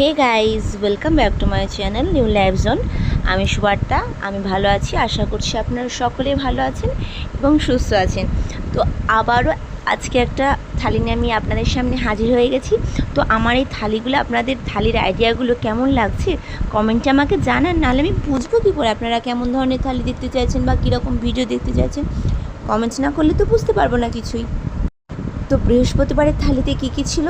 Hey guys welcome back to my channel new live zone আমি সুবার্তা, আমি ভালো আছি, আশা করছি আপনারা সকলেই ভালো আছেন এবং সুস্থ আছেন। তো আবারও আজকে একটা থালি নিয়ে আমি আপনাদের সামনে হাজির হয়ে গেছি। তো আমার এই থালিগুলো, আপনাদের থালির আইডিয়াগুলো কেমন লাগছে কমেন্টে আমাকে জানান, নাহলে আমি বুঝব কী করে আপনারা কেমন ধরনের থালি দেখতে চাইছেন বা কীরকম ভিডিও দেখতে চাইছেন। কমেন্টস না করলে তো বুঝতে পারব না কিছুই। তো বৃহস্পতিবারের থালিতে কী কী ছিল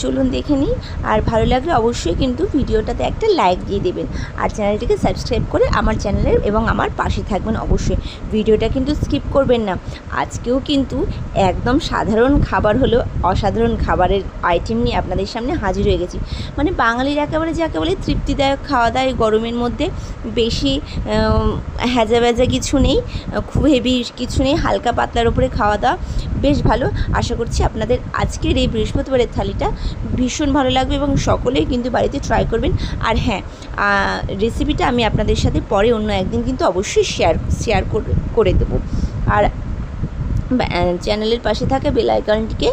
চলুন দেখে নিই। আর ভালো লাগলে অবশ্যই কিন্তু ভিডিওটাতে একটা লাইক দিয়ে দেবেন। আর চ্যানেলটিকে সাবস্ক্রাইব করে আমার চ্যানেলের এবং আমার পাশে থাকবেন অবশ্যই। ভিডিওটা কিন্তু স্কিপ করবেন না। আজকেও কিন্তু একদম সাধারণ খাবার হলো অসাধারণ খাবারের আইটেম নিয়ে আপনাদের সামনে হাজির হয়ে গেছি। মানে বাঙালির একেবারে যাকে বলে তৃপ্তিদায়ক খাওয়া দাওয়া গরমের মধ্যে বেশি হ্যাজা ব্যাজা কিছু নেই, খুব হেভি কিছু নেই, হালকা পাতলার উপরে খাওয়া দাওয়া বেশ ভালো। আশা করছি। আপনাদের আজকের এই বৃহস্পতিবারের থালিটা ভীষণ ভালো লাগবে এবং সকলেই কিন্তু বাড়িতে ট্রাই করবেন। আর হ্যাঁ রেসিপিটা আমি আপনাদের সাথে পরে অন্য একদিন কিন্তু অবশ্যই শেয়ার শেয়ার করে দেবো। আর চ্যানেলের পাশে থাকা বেল আইকনটিকে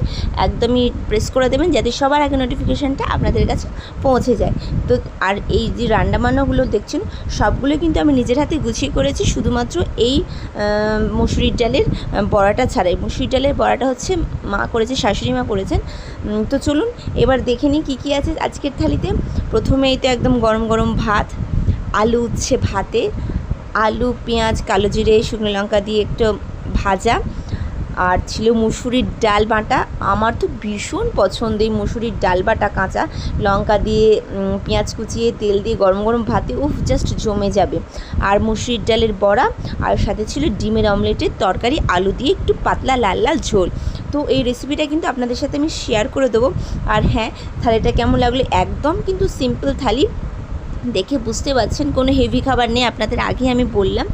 একদমই প্রেস করে দেবেন যাতে সবার আগে নোটিফিকেশানটা আপনাদের কাছে পৌঁছে যায়। তো আর এই যে রান্নাবান্নাগুলো দেখছেন সবগুলো কিন্তু আমি নিজের হাতে গুছিয়ে করেছি। শুধুমাত্র এই মসুরির ডালের বড়াটা ছাড়াই। মসুরির ডালের বড়াটা হচ্ছে মা করেছে, শাশুড়ি মা করেছেন। তো চলুন এবার দেখে নিই কী কী আছে আজকের থালিতে। প্রথমেই তো একদম গরম গরম ভাত, আলু উচ্ছে ভাতে, আলু, পেঁয়াজ, কালো জিরে, শুকনো লঙ্কা দিয়ে একটু ভাজা। আর ছিল মুসুরির ডাল বাটা। আমার তো ভীষণ পছন্দ এই মুসুরির ডাল বাটা কাঁচা। লঙ্কা দিয়ে পেঁয়াজ কুচিয়ে তেল দিয়ে গরম গরম ভাতে উফ জাস্ট জমে যাবে। আর মুসুরির ডালের বড়া আর সাথে ছিল ডিমের অমলেটের তরকারি আলু দিয়ে একটু পাতলা লাল লাল ঝোল। তো এই রেসিপিটা কিন্তু আপনাদের সাথে আমি শেয়ার করে দেবো। আর হ্যাঁ থালিটা কেমন লাগল? একদম কিন্তু সিম্পল থালি। দেখে বুঝতে পারছেন কোনো হেভি খাবার নেই। আপনাদের আগে আমি বললাম।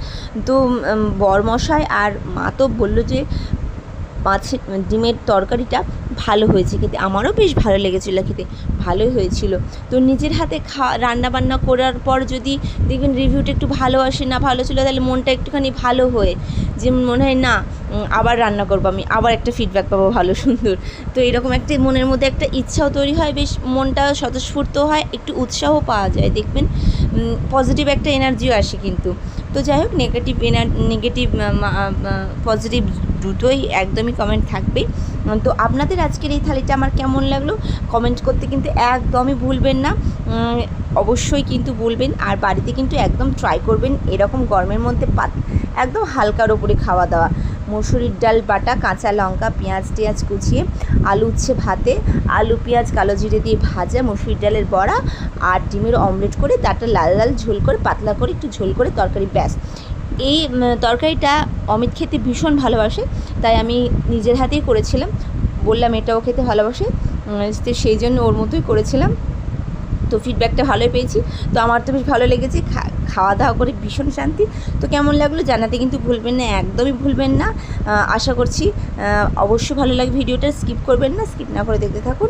তো উম, বরমশাই আর মা তো বলল যে মাছের ডিমের তরকারিটা ভালো হয়েছে খেতে। আমারও বেশ ভালো লেগেছিলো খেতে, ভালোই হয়েছিল। তো নিজের হাতে খাওয়া রান্না বান্না করার পর যদি দেখবেন রিভিউটা একটু ভালো আসে, না ভালো ছিল, তাহলে মনটা একটুখানি ভালো হয়ে যে মনে হয়, না আবার রান্না করব আমি, আবার একটা ফিডব্যাক পাবো ভালো, সুন্দর। তো এরকম একটা মনের মধ্যে একটা ইচ্ছাও তৈরি হয়, বেশ মনটা স্বতঃস্ফূর্ত হয়, একটু উৎসাহ পাওয়া যায়। দেখবেন পজিটিভ একটা এনার্জিও আসে কিন্তু। তো যাই হোক নেগেটিভ এনার নেগেটিভ পজিটিভ দুটোই একদমই কমেন্ট থাকবে তো আপনাদের আজকের এই থালিটা আমার কেমন লাগল? কমেন্ট করতে কিন্তু একদমই ভুলবেন না। অবশ্যই কিন্তু বলবেন আর বাড়িতে কিন্তু একদম ট্রাই করবেন এরকম গরমের মধ্যে পাত, একদম হালকার ওপরে খাওয়া দাওয়া। মসুরির ডাল, বাটা, কাঁচা লঙ্কা, পেঁয়াজ টেঁয়াজ কুচিয়ে আলু উচ্ছে ভাতে, আলু, পেঁয়াজ, কালো জিরে দিয়ে ভাজা মসুরির ডালের বড়া আর ডিমের অমলেট করে তারটা লাল লাল ঝোল করে, পাতলা করে, একটু ঝোল করে তরকারি, ব্যাস। এই তরকারিটা অমিত খেতে ভীষণ ভালোবাসে, তাই আমি নিজের হাতেই করেছিলাম। বললাম, এটাও খেতে ভালোবাসে। সেই জন্য ওর মতোই করেছিলাম। তো ফিডব্যাকটা ভালোই পেয়েছি। তো আমার তো বেশ ভালো লেগেছে। খাওয়া দাওয়া করে ভীষণ শান্তি। তো কেমন লাগল জানাতে কিন্তু ভুলবেন না, একদমই ভুলবেন না। আশা করছি অবশ্যই ভালো লাগে ভিডিওটা। স্কিপ করবেন না স্কিপ না করে দেখতে থাকুন।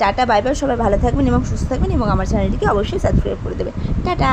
টাটা বাইবার বাই সবাই ভালো থাকবেন এবং সুস্থ থাকবেন এবং আমার চ্যানেলটিকে অবশ্যই সাবস্ক্রাইব করে দেবেন। টাটা!